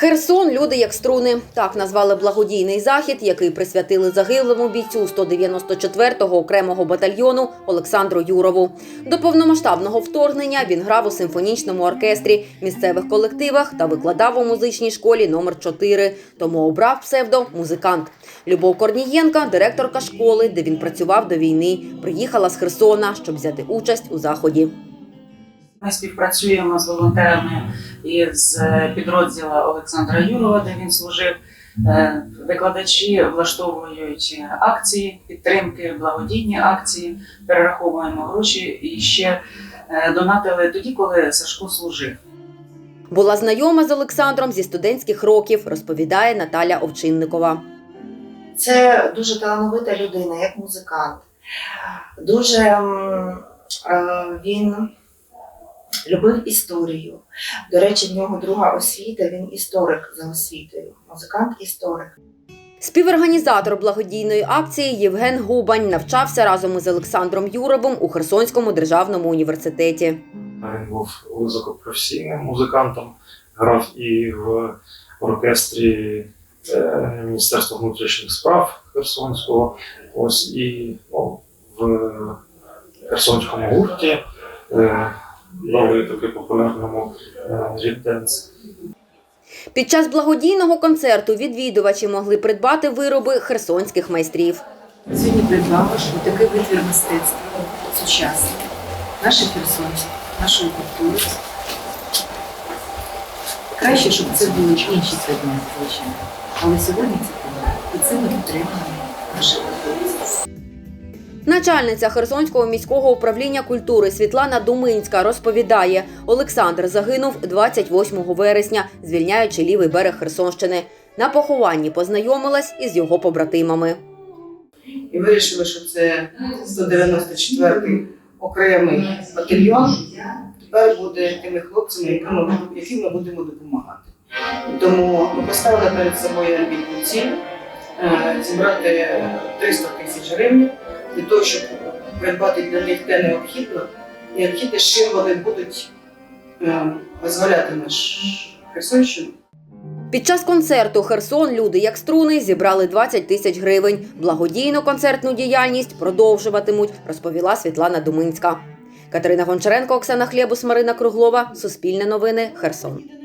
Херсон люди як струни. Так назвали благодійний захід, який присвятили загиблому бійцю 194-го окремого батальйону Олександру Юрову. До повномасштабного вторгнення він грав у симфонічному оркестрі, місцевих колективах та викладав у музичній школі номер 4 Тому обрав псевдо музикант. Любов Корнієнка, директорка школи, де він працював до війни, приїхала з Херсона, щоб взяти участь у заході. Ми співпрацюємо з волонтерами із підрозділу Олександра Юрова, де він служив. Е, Викладачі влаштовують акції підтримки, благодійні акції, перераховуємо гроші і ще е, донатили тоді, коли Сашко служив. Була знайома з Олександром зі студентських років, розповідає Наталя Овчинникова. Це дуже талановита людина, як музикант. Дуже е, він любив історію. До речі, в нього друга освіта, він історик за освітою. Музикант-історик. Співорганізатор благодійної акції Євген Губань навчався разом із Олександром Юровим у Херсонському державному університеті. Він був високопрофесійним музикантом, грав і в оркестрі е, Міністерства внутрішніх справ Херсонського, ось і ну, в Херсонському гурті, е, доволі таки популярному рід-денс. Під час благодійного концерту відвідувачі могли придбати вироби херсонських майстрів. Сьогодні придбала що такий витвір мистецтва сучасний. Наші херсонці, нашої культури. Краще, щоб це були інші предмети, звичайно. Але сьогодні це. І це ми підтримуємо наших культури. Начальниця Херсонського міського управління культури Світлана Думинська розповідає, Олександр загинув 28 вересня, звільняючи лівий берег Херсонщини. На похованні познайомилась із його побратимами. і вирішили, що це 194-й окремий батальйон. Тепер буде тими хлопцями, яким ми, яким ми будемо допомагати. Тому ми поставили перед собою амбітну ціль е, зібрати 300 тисяч гривень для того, щоб придбати для них те необхідне, необхідне, з чим вони будуть е, визволяти наш Херсонщину. Під час концерту Херсон люди як струни зібрали 20 тисяч гривень. Благодійну концертну діяльність продовжуватимуть, розповіла Світлана Думинська. Катерина Гончаренко, Оксана Хлєбус, Марина Круглова. Суспільне новини. Херсон.